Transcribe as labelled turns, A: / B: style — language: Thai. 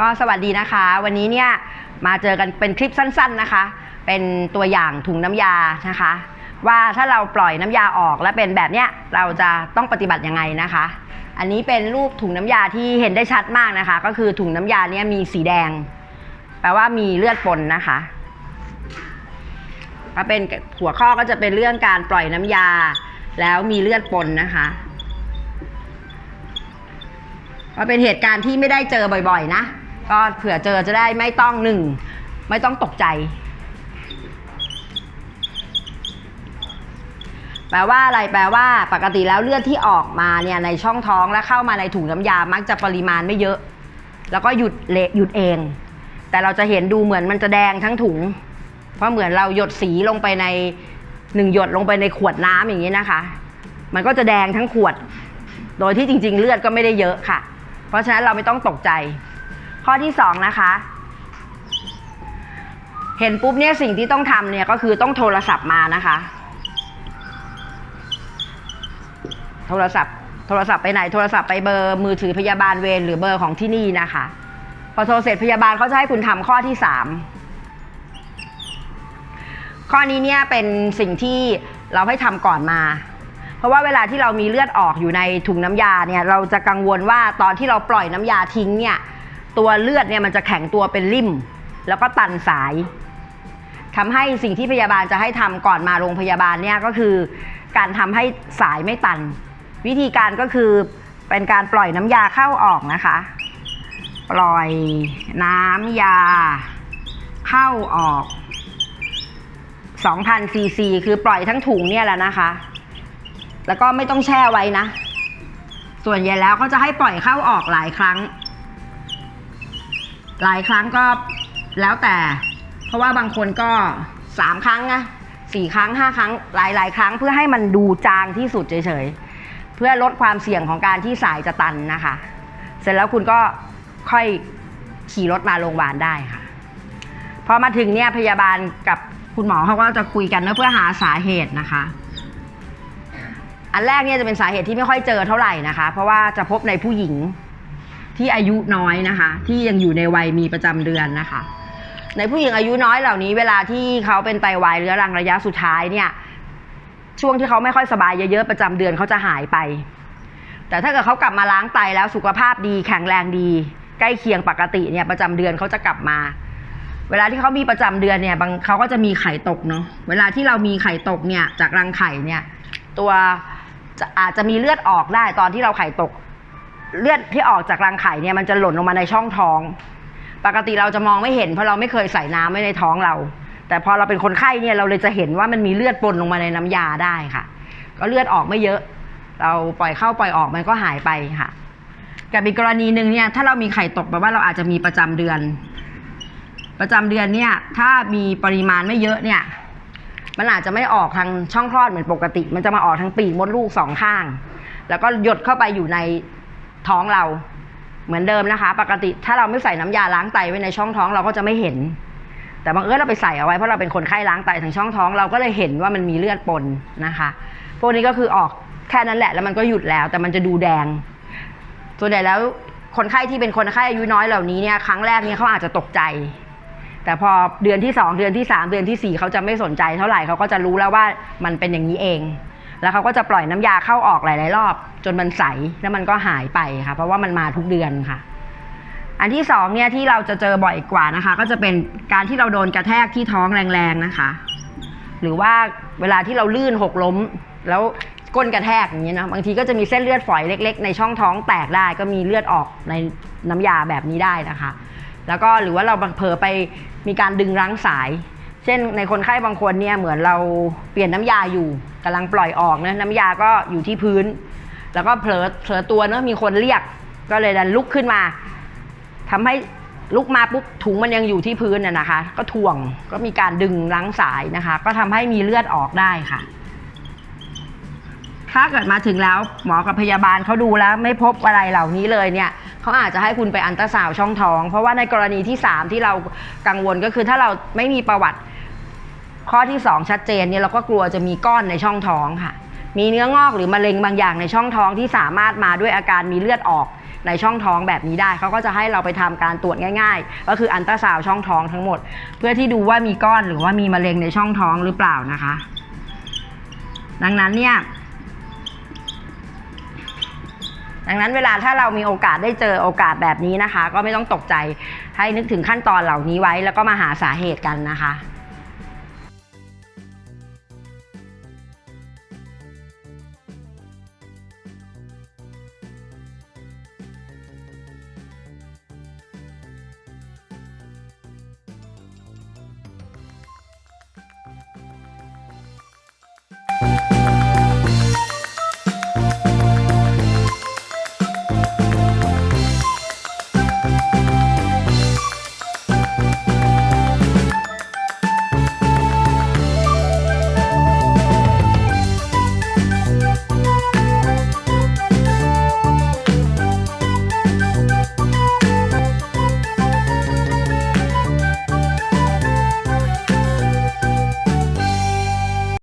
A: ก็สวัสดีนะคะ วันนี้เนี่ยมาเจอกันเป็นคลิปสั้น ๆนะคะ เป็นตัวอย่างถุงน้ำยานะคะ ว่าถ้าเราปล่อยน้ำยาออกและเป็นแบบเนี้ยเราจะต้องปฏิบัติยังไงนะคะ อันนี้เป็นรูปถุงน้ำยาที่เห็นได้ชัดมากนะคะ ก็คือถุงน้ำยาเนี่ยมีสีแดง แปลว่ามีเลือดปนนะคะก็เป็นหัวข้อก็จะเป็นเรื่องการปล่อยน้ำยา แล้วมีเลือดปนนะคะก็เป็นเหตุการณ์ที่ไม่ได้เจอบ่อย ๆ นะ ก็เผื่อเจอจะได้ไม่ต้องหนึ่งไม่ต้องตกใจ แปลว่าอะไรแปลว่า ปกติแล้วเลือดที่ออกมาเนี่ยในช่องท้องและเข้ามาในถุงน้ำยามักจะปริมาณไม่เยอะ แล้วก็หยุดเละหยุดเอง แต่เราจะเห็นดูเหมือนมันจะแดงทั้งถุง เพราะเหมือนเราหยดสีลงไปในหนึ่งหยดลงไปในขวดน้ำอย่างนี้นะคะ มันก็จะแดงทั้งขวด โดยที่จริง ๆ เลือดก็ไม่ได้เยอะค่ะ เพราะฉะนั้นเราไม่ต้องตกใจ ข้อที่สองนะคะ เห็นปุ๊บเนี่ยสิ่งที่ต้องทำเนี่ยก็คือต้องโทรศัพท์มานะคะ โทรศัพท์ โทรศัพท์ไปไหน โทรศัพท์ไปเบอร์มือถือพยาบาลเวรหรือเบอร์ของที่นี่นะคะ พอโทรเสร็จพยาบาลเขาจะให้คุณทำข้อที่สามข้อนี้เนี่ยเป็นสิ่งที่เราให้ทำก่อนมา เพราะว่าเวลาที่เรามีเลือดออกอยู่ในถุงน้ำยาเนี่ยเราจะกังวลว่าตอนที่เราปล่อยน้ำยาทิ้งเนี่ย ตัวเลือดเนี่ยมันจะแข็งตัวเป็นริ่ม แล้วก็ตันสายทำให้สิ่งที่พยาบาลจะให้ทำก่อนมาโรงพยาบาลเนี่ยก็คือ การทำให้สายไม่ตัน วิธีการก็คือเป็นการปล่อยน้ำยาเข้าออกนะคะ ปล่อยน้ำยาเข้าออก2,000ซีซีคือปล่อยทั้งถุงเนี่ยแหละนะคะ แล้วก็ไม่ต้องแช่ไว้นะ ส่วนใหญ่แล้วก็จะให้ปล่อยเข้าออกหลายครั้ง หลายครั้งก็แล้วแต่ เพราะว่าบางคนก็สามครั้งนะสี่ครั้งห้าครั้งหลายหลายครั้งเพื่อให้มันดูจางที่สุดเฉยๆ เพื่อลดความเสี่ยงของการที่สายจะตันนะคะ เสร็จแล้วคุณก็ค่อยขี่รถมาโรงพยาบาลได้ค่ะพอมาถึงเนี่ยพยาบาลกับคุณหมอเขาก็จะคุยกันนะเพื่อหาสาเหตุนะคะ อันแรกเนี่ยจะเป็นสาเหตุที่ไม่ค่อยเจอเท่าไหร่นะคะ เพราะว่าจะพบในผู้หญิง ที่อายุน้อยนะคะ ที่ยังอยู่ในวัยมีประจำเดือนนะคะ ในผู้หญิงอายุน้อยเหล่านี้เวลาที่เขาเป็นไตวายเรื้อรังระยะสุดท้ายเนี่ย ช่วงที่เขาไม่ค่อยสบายเยอะๆประจำเดือนเขาจะหายไป แต่ถ้าเกิดเขากลับมาล้างไตแล้วสุขภาพดีแข็งแรงดี ใกล้เคียงปกติเนี่ยประจำเดือนเขาจะกลับมาเวลาที่เขามีประจำเดือนเนี่ยบางเขาก็จะมีไข่ตกเนาะ เวลาที่เรามีไข่ตกเนี่ยจากรังไข่เนี่ย ตัวอาจจะมีเลือดออกได้ตอนที่เราไข่ตก เลือดที่ออกจากรังไข่เนี่ยมันจะหล่นลงมาในช่องท้อง ปกติเราจะมองไม่เห็นเพราะเราไม่เคยใส่น้ำไว้ในท้องเรา แต่พอเราเป็นคนไข้เนี่ยเราเลยจะเห็นว่ามันมีเลือดปนลงมาในน้ำยาได้ค่ะ ก็เลือดออกไม่เยอะ เราปล่อยเข้าปล่อยออกมันก็หายไปค่ะกับอีกกรณีหนึ่งเนี่ยถ้าเรามีไข่ตกแปลว่าเราอาจจะมีประจำเดือน ประจำเดือนเนี่ยถ้ามีปริมาณไม่เยอะเนี่ยมันอาจจะไม่ออกทางช่องคลอดเหมือนปกติ มันจะมาออกทางปีกมดลูกสองข้าง แล้วก็หยดเข้าไปอยู่ใน ท้องเราเหมือนเดิมนะคะ ปกติถ้าเราไม่ใส่น้ำยาล้างไตไว้ในช่องท้องเราก็จะไม่เห็น แต่บางเอิญเราไปใส่เอาไว้เพราะเราเป็นคนไข้ล้างไตทางช่องท้องเราก็เลยเห็นว่ามันมีเลือดปนนะคะ พวกนี้ก็คือออกแค่นั้นแหละแล้วมันก็หยุดแล้ว แต่มันจะดูแดง ส่วนใหญ่แล้วคนไข้ที่เป็นคนไข้อายุน้อยเหล่านี้เนี่ยครั้งแรกเนี่ยเขาอาจจะตกใจ แต่พอเดือนที่สองเดือนที่สามเดือนที่สี่เขาจะไม่สนใจเท่าไหร่เขาก็จะรู้แล้วว่ามันเป็นอย่างนี้เอง แล้วเขาก็จะปล่อยน้ำยาเข้าออกหลาย ๆ รอบ จนมันใสแล้วมันก็หายไปค่ะ เพราะว่ามันมาทุกเดือนค่ะ อันที่สองเนี่ยที่เราจะเจอบ่อยกว่านะคะ ก็จะเป็นการที่เราโดนกระแทกที่ท้องแรง ๆ นะคะ หรือว่าเวลาที่เราลื่นหกล้ม แล้วก้นกระแทกอย่างนี้ยนะบางทีก็จะมีเส้นเลือดฝอยเล็ก ๆ ในช่องท้องแตกได้ก็มีเลือดออกในน้ำยาแบบนี้ได้นะคะ แล้วก็หรือว่าเราเผลอไปมีการดึงรั้งสาย เช่นในคนไข้บางคนเนี่ยเหมือนเราเปลี่ยนน้ำยาอยู่กำลังปล่อยออกนะน้ำยาก็อยู่ที่พื้น แล้วก็เผลอเผลอตัวเนอะมีคนเรียก ก็เลยดันลุกขึ้นมาทำให้ลุกมาปุ๊บถุงมันยังอยู่ที่พื้นน่ะนะคะ ก็ถ่วงก็มีการดึงรั้งสายนะคะ ก็ทำให้มีเลือดออกได้ค่ะ ถ้าเกิดมาถึงแล้วหมอกับพยาบาลเขาดูแล้วไม่พบอะไรเหล่านี้เลยเนี่ยเขาอาจจะให้คุณไปอันตราซาวช่องท้อง เพราะว่าในกรณีที่ 3 ที่เรากังวลก็คือถ้าเราไม่มีประวัติ ข้อที่ 2 ชัดเจนเนี่ยเราก็กลัวจะมีก้อนในช่องท้องค่ะ มีเนื้องอกหรือมะเร็งบางอย่างในช่องท้องที่สามารถมาด้วยอาการมีเลือดออกในช่องท้องแบบนี้ได้เขาก็จะให้เราไปทำการตรวจง่าย ๆ ก็คืออันตราซาวช่องท้องทั้งหมด เพื่อที่ดูว่ามีก้อนหรือว่ามีมะเร็งในช่องท้องหรือเปล่านะคะ ดังนั้นเนี่ยดังนั้นเวลาถ้าเรามีโอกาสได้เจอโอกาสแบบนี้นะคะ ก็ไม่ต้องตกใจให้นึกถึงขั้นตอนเหล่านี้ไว้ แล้วก็มาหาสาเหตุกันนะคะ